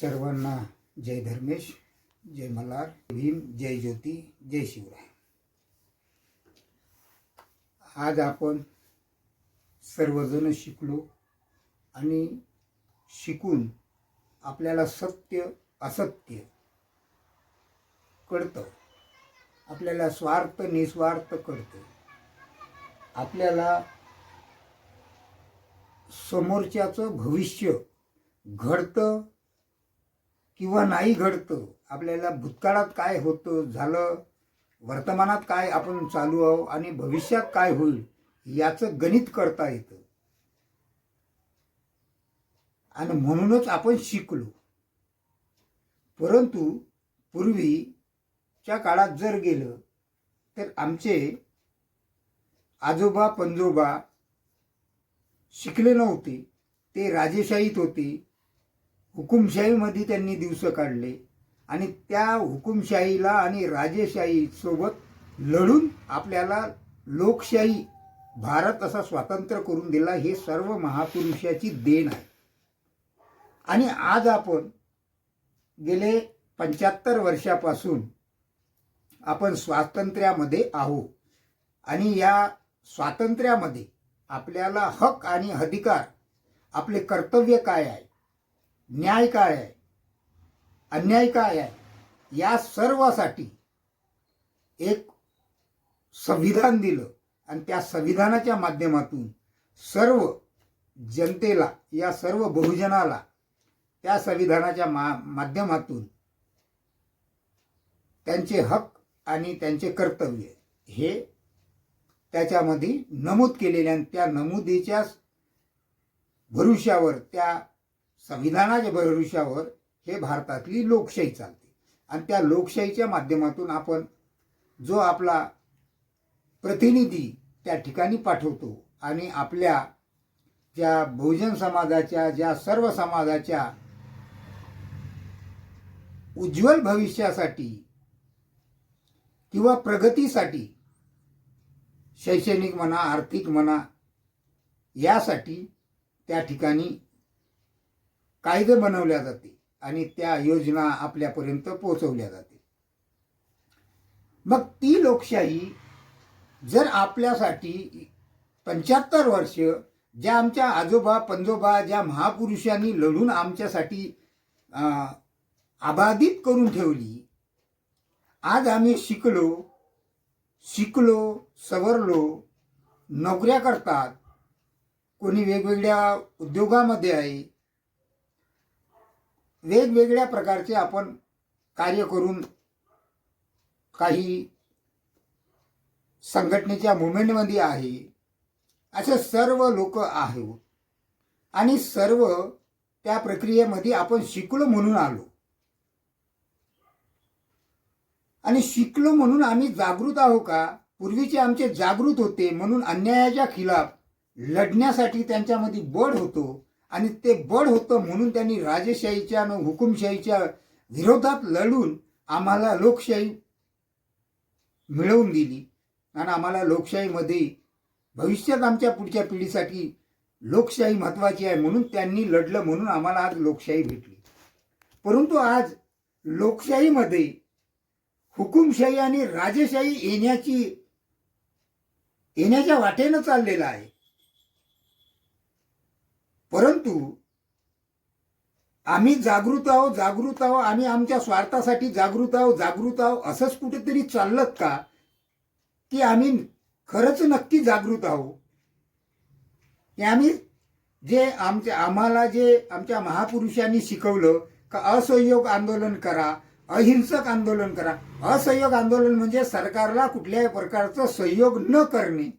सर्वांना जय धर्मेश जय मल्हार भीम जय ज्योती जय शिवराय. आज आपण सर्वजण शिकलो आणि शिकून आपल्याला सत्य असत्य कळतं. आपल्याला स्वार्थ निस्वार्थ कळतं. आपल्याला समोरच्याचं भविष्य घडतं किंवा नाही घडतं आपल्याला भूतकाळात काय होतं झालं वर्तमानात काय आपण चालू आहो आणि भविष्यात काय होईल याचं गणित करता येतं. आणि म्हणूनच आपण शिकलो. परंतु पूर्वीच्या काळात जर गेलं तर आमचे आजोबा पंजोबा शिकले नव्हते ते राजेशाहीत होते हुकुमशाहीमध्ये त्यांनी दिवस काढले. आणि त्या हुकुमशाहीला आणि राजेशाही सोबत लढून आपल्याला लोकशाही भारत असा स्वातंत्र्य करून दिला हे सर्व महापुरुषाची देण आहे. आणि आज आपण गेले पंच्याहत्तर वर्षापासून आपण स्वातंत्र्यामध्ये आहोत. आणि या स्वातंत्र्यामध्ये आपल्याला हक आणि अधिकार आपले कर्तव्य काय आहे? न्याय काय आहे? अन्याय काय आहे? या सर्वासाठी एक संविधान दिलं आणि त्या संविधानाच्या माध्यमातून सर्व जनतेला या सर्व बहुजनाला त्या संविधानाच्या मा माध्यमातून त्यांचे हक आणि त्यांचे कर्तव्य हे त्याच्यामध्ये नमूद केलेले आणि त्या नमुदीच्या भरुष्यावर त्या संविधानाच्या भरुष्यावर हे भारतातली लोकशाही चालते. आणि त्या लोकशाहीच्या माध्यमातून आपण जो आपला प्रतिनिधी त्या ठिकाणी पाठवतो आणि आपल्या ज्या बहुजन समाजाच्या ज्या सर्व समाजाच्या उज्ज्वल भविष्यासाठी किंवा प्रगतीसाठी शैक्षणिक म्हणा आर्थिक म्हणा यासाठी त्या ठिकाणी कायदे बनवल्या जाते आणि त्या योजना आपल्यापर्यंत पोहोचवल्या जाते. मग ती लोकशाही जर आपल्यासाठी पंच्याहत्तर वर्ष ज्या आमच्या आजोबा पंजोबा ज्या महापुरुषांनी लढून आमच्यासाठी अं, अबाधित करून ठेवली आज आम्ही शिकलो शिकलो सवरलो नोकऱ्या करतात कोणी वेगवेगळ्या उद्योगामध्ये आहे वेगवेगळ्या प्रकारचे आपण कार्य करून काही संघटनेच्या मुवमेंटमध्ये आहे. असे सर्व लोक आहोत. आणि सर्व त्या प्रक्रियेमध्ये आपण शिकलो म्हणून आलो. आणि शिकलो म्हणून आम्ही जागृत आहो का? पूर्वीचे आमचे जागृत होते म्हणून अन्यायाच्या खिलाफ लढण्यासाठी त्यांच्यामध्ये बळ होतो. आणि ते बळ होतं म्हणून त्यांनी राजेशाहीच्या आणि हुकुमशाहीच्या विरोधात लढून आम्हाला लोकशाही मिळवून दिली. आणि आम्हाला लोकशाहीमध्ये भविष्यात आमच्या पुढच्या पिढीसाठी लोकशाही महत्त्वाची आहे म्हणून त्यांनी लढलं म्हणून आम्हाला आज लोकशाही भेटली. परंतु आज लोकशाहीमध्ये हुकुमशाही आणि राजेशाही येण्याची येण्याच्या वाटेनं चाललेला आहे. परंतु आम्ही जागृत आहो जागृत आहो आम्ही आमच्या स्वार्थासाठी जागृत आहो जागृत आहो असंच कुठेतरी चाललं का? की आम्ही खरंच नक्की जागृत आहो की आम्ही जे आमच्या आम्हाला जे आमच्या महापुरुषांनी शिकवलं का असहयोग आंदोलन करा अहिंसक आंदोलन करा. असहयोग आंदोलन म्हणजे सरकारला कुठल्याही प्रकारचं सहयोग न करणे.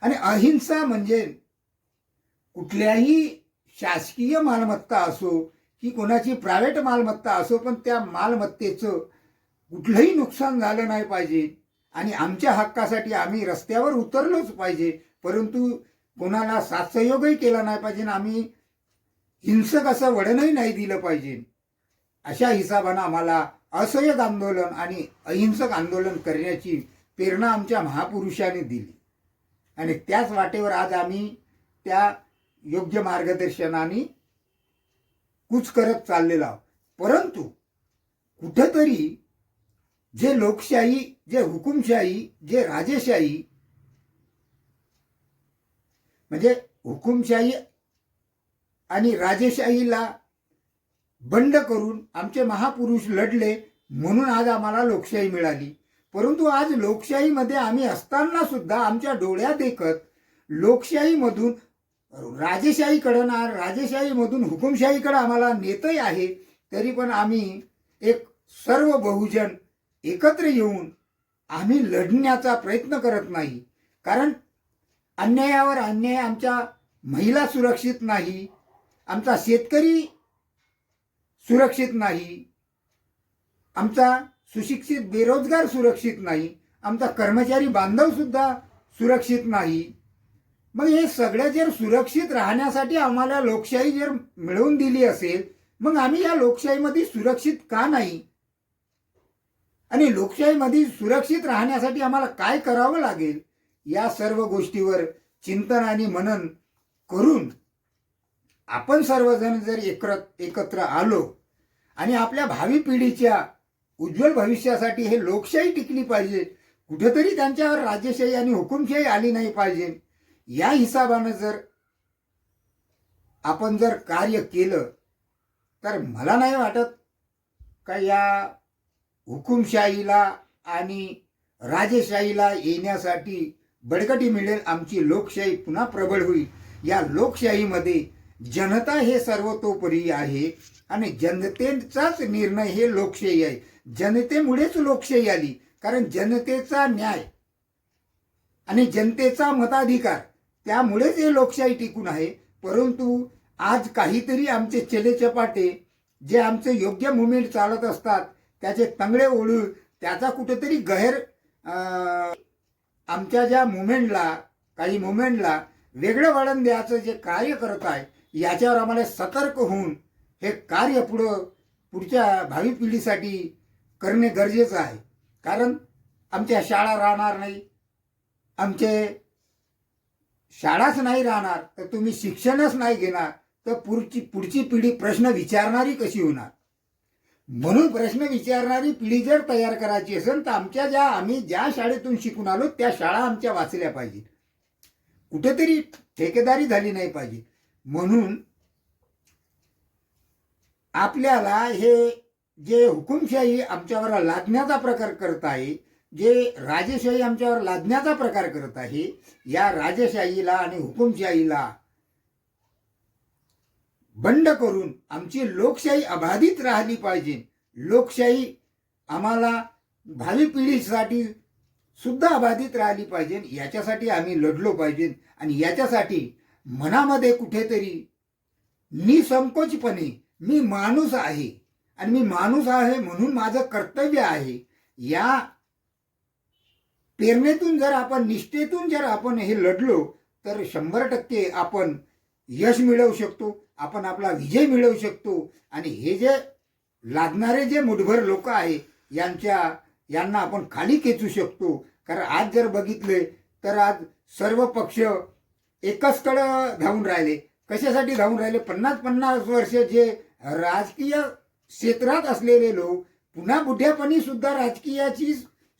आणि अहिंसा म्हणजे कुठल्याही शासकीय मालमत्ता असो की कोणाची प्रायव्हेट मालमत्ता असो पण त्या मालमत्तेचं कुठलंही नुकसान झालं नाही पाहिजे. आणि आमच्या हक्कासाठी आम्ही रस्त्यावर उतरलोच पाहिजे. परंतु कोणाला साथसहयोगही केला नाही पाहिजे आणि आम्ही हिंसक असं वळणही नाही दिलं पाहिजे. अशा हिसाबानं आम्हाला असहयोग आंदोलन आणि अहिंसक आंदोलन करण्याची प्रेरणा आमच्या महापुरुषाने दिली. आणि त्याच वाटेवर आज आम्ही त्या योग्य मार्गदर्शनाने कूच करत चाललेला परंतु कुठंतरी जे लोकशाही जे हुकुमशाही जे राजेशाही म्हणजे हुकुमशाही आणि राजेशाहीला बंड करून आमचे महापुरुष लढले म्हणून आज आम्हाला लोकशाही मिळाली. परंतु आज लोकशाहीमध्ये आम्ही असताना सुद्धा आमच्या डोळ्या देखत लोकशाहीमधून राजेशाहीकडं ना राजेशाहीमधून हुकुमशाहीकडं आम्हाला नेतही आहे तरी पण आम्ही एक सर्व बहुजन एकत्र येऊन आम्ही लढण्याचा प्रयत्न करत नाही. कारण अन्यायावर अन्याय आमच्या महिला सुरक्षित नाही आमचा शेतकरी सुरक्षित नाही आमचा सुशिक्षित बेरोजगार सुरक्षित नाही आमचा कर्मचारी बांधवसुद्धा सुरक्षित नाही. मग हे सगळं जर सुरक्षित राहण्यासाठी आम्हाला लोकशाही जर मिळवून दिली असेल मग आम्ही या लोकशाहीमध्ये सुरक्षित का नाही? आणि लोकशाहीमध्ये सुरक्षित राहण्यासाठी आम्हाला काय करावं लागेल? या सर्व गोष्टीवर चिंतन आणि मनन करून आपण सर्वजण जर एकत्र एकत्र आलो आणि आपल्या भावी पिढीच्या उज्ज्वल भविष्यासाठी हे लोकशाही टिकली पाहिजे. कुठेतरी त्यांच्यावर राजेशाही आणि हुकुमशाही आली नाही पाहिजे. या हिसाबानं जर आपण जर कार्य केलं तर मला नाही वाटत का या हुकुमशाहीला आणि राजेशाहीला येण्यासाठी बडकटी मिळेल आमची लोकशाही पुन्हा प्रबळ होईल. या लोकशाहीमध्ये जनता हे सर्वतोपरी आहे आणि जनतेचाच निर्णय हे लोकशाही आहे. जनतेमुळेच लोकशाही आली कारण जनतेचा न्याय आणि जनतेचा मताधिकार त्यामुळेच हे लोकशाही टिकून आहे. परंतु आज काहीतरी आमचे चेलेचपाटे जे आमचे योग्य मुवमेंट चालत असतात त्याचे तंगडे ओढून त्याचा कुठेतरी गैर आमच्या ज्या मुवमेंटला काही मुवमेंटला वेगळं वळण द्यायचं जे कार्य करत आहे याच्यावर आम्हाला सतर्क होऊन हे कार्य पुढं पुढच्या भावी पिढीसाठी करणे गरजेचं आहे. कारण आमच्या शाळा राहणार नाही. आमचे शाळाच नाही राहणार तर तुम्ही शिक्षणच नाही घेणार तर पुढची पुढची पिढी प्रश्न विचारणारी कशी होणार? म्हणून प्रश्न विचारणारी पिढी जर तयार करायची असेल तर आमच्या ज्या आम्ही ज्या शाळेतून शिकून आलो त्या शाळा आमच्या वाचल्या पाहिजे. कुठेतरी ठेकेदारी झाली नाही पाहिजे. म्हणून आपल्याला हे जे हुकुमशाही आमच्यावर लादण्याचा प्रकार करत आहे जे राजेशाही आमच्यावर लादण्याचा प्रकार करत आहे या राजेशाहीला आणि हुकुमशाहीला बंड करून आमची लोकशाही अबाधित राहिली पाहिजे. लोकशाही आम्हाला भावी पिढीसाठी सुद्धा अबाधित राहिली पाहिजे. याच्यासाठी आम्ही लढलो पाहिजे आणि याच्यासाठी मनामध्ये कुठेतरी निसंकोचपणे मी माणूस आहे आणि मी माणूस आहे म्हणून माझं कर्तव्य आहे. या प्रेरणेतून जर आपण निष्ठेतून जर आपण हे लढलो तर शंभर टक्के आपण यश मिळवू शकतो आपण आपला विजय मिळवू शकतो. आणि हे जे लादणारे जे मुठभर लोक आहे यांच्या यांना आपण खाली खेचू शकतो. कारण आज जर बघितले तर आज सर्व पक्ष एकचकडं धावून राहिले. कशासाठी धावून राहिले? पन्नास पन्नास वर्ष जे राजकीय क्षेत्रात असलेले लोक पुन्हा बुढ्यापणी सुद्धा राजकीयाची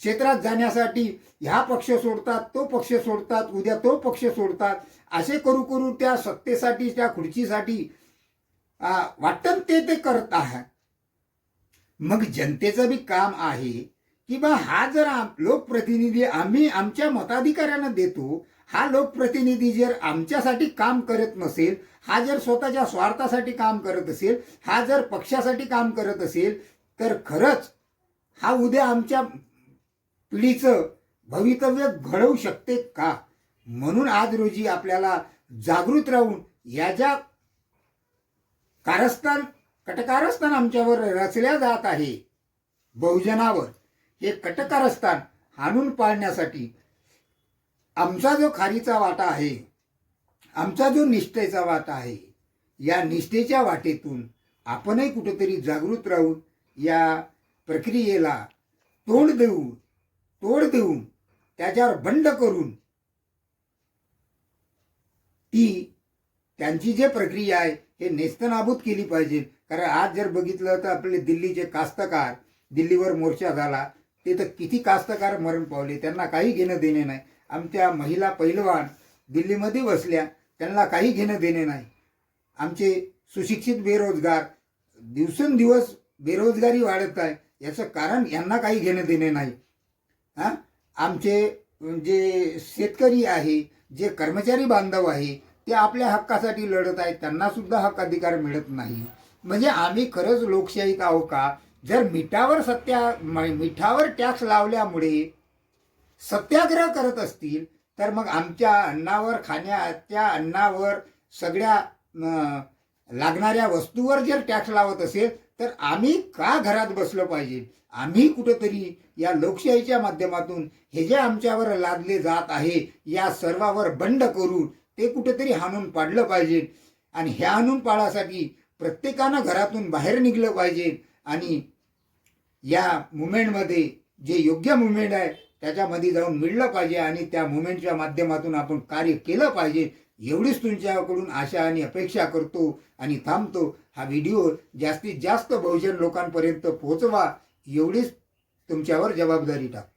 क्षेत्रात जाण्यासाठी ह्या पक्ष सोडतात तो पक्ष सोडतात उद्या तो पक्ष सोडतात असे करू करू त्या सत्तेसाठी त्या खुर्चीसाठी वाटतं ते ते करत आहे मग जनतेचं बी काम आहे की बा हा जर लोकप्रतिनिधी आम्ही आमच्या मताधिकाऱ्यांना देतो हा लोकप्रतिनिधी जर आमच्यासाठी काम करत नसेल हा जर स्वतःच्या स्वार्थासाठी काम करत असेल हा जर पक्षासाठी काम करत असेल तर खरंच हा उद्या आमच्या पिढीचं भवितव्य घडवू शकते का? म्हणून आज रोजी आपल्याला जागृत राहून या ज्या कारस्थान कटकारस्थान आमच्यावर रचल्या जात आहे बहुजनावर हे कटकारस्थान हाणून पाळण्यासाठी आमचा जो खारीचा वाटा आहे आमचा जो निष्ठेचा वाटा आहे या निष्ठेच्या वाटेतून आपणही कुठेतरी जागृत राहून या प्रक्रियेला तोंड देऊन तोड देऊन त्याच्यावर बंड करून ती त्यांची जे प्रक्रिया आहे हे नेस्तनाबूत केली पाहिजे. कारण आज जर बघितलं तर आपले दिल्लीचे कास्तकार दिल्लीवर मोर्चा झाला ते तर किती कास्तकार मरण पावले त्यांना काही घेणं देणे नाही. आमच्या महिला पहिलवान दिल्लीमध्ये बसल्या त्यांना काही घेणं देणे नाही. आमचे सुशिक्षित बेरोजगार दिवसेंदिवस बेरोजगारी वाढत आहे याचं कारण यांना काही घेणं देणे नाही. हां? आमचे जे शेतकरी आहे जे कर्मचारी बांधव आहे ते आपल्या हक्कासाठी लढत आहेत त्यांना सुद्धा हक्क अधिकार मिळत नाही. म्हणजे आम्ही खरंच लोकशाहीत आहो का? जर मिठावर सत्या मिठावर टॅक्स लावल्यामुळे सत्याग्रह करत असतील तर मग आमच्या अन्नावर खाण्याच्या अन्नावर सगळ्या लागणाऱ्या वस्तूवर जर टॅक्स लावत असेल तर आम्ही का घरात बसलो पाहिजे? आम्ही कुठंतरी या लोकशाहीच्या माध्यमातून हे जे आमच्यावर लादले जात आहे या सर्वावर बंड करून ते कुठेतरी हाणून पाडलं पाहिजे. आणि ह्या हाणून पाडासाठी प्रत्येकानं घरातून बाहेर निघलं पाहिजे. आणि या मुवमेंटमध्ये जे योग्य मुवमेंट आहे त्याच्यामध्ये जाऊन मिळलं पाहिजे आणि त्या मुवमेंटच्या माध्यमातून आपण कार्य केलं पाहिजे. एवढीच तुमच्याकडून आशा आणि अपेक्षा करतो आणि थांबतो. हा व्हिडिओ जास्तीत जास्त बहुजन लोकांपर्यंत पोहोचवा एवढीच तुमच्यावर जबाबदारी टाकतो.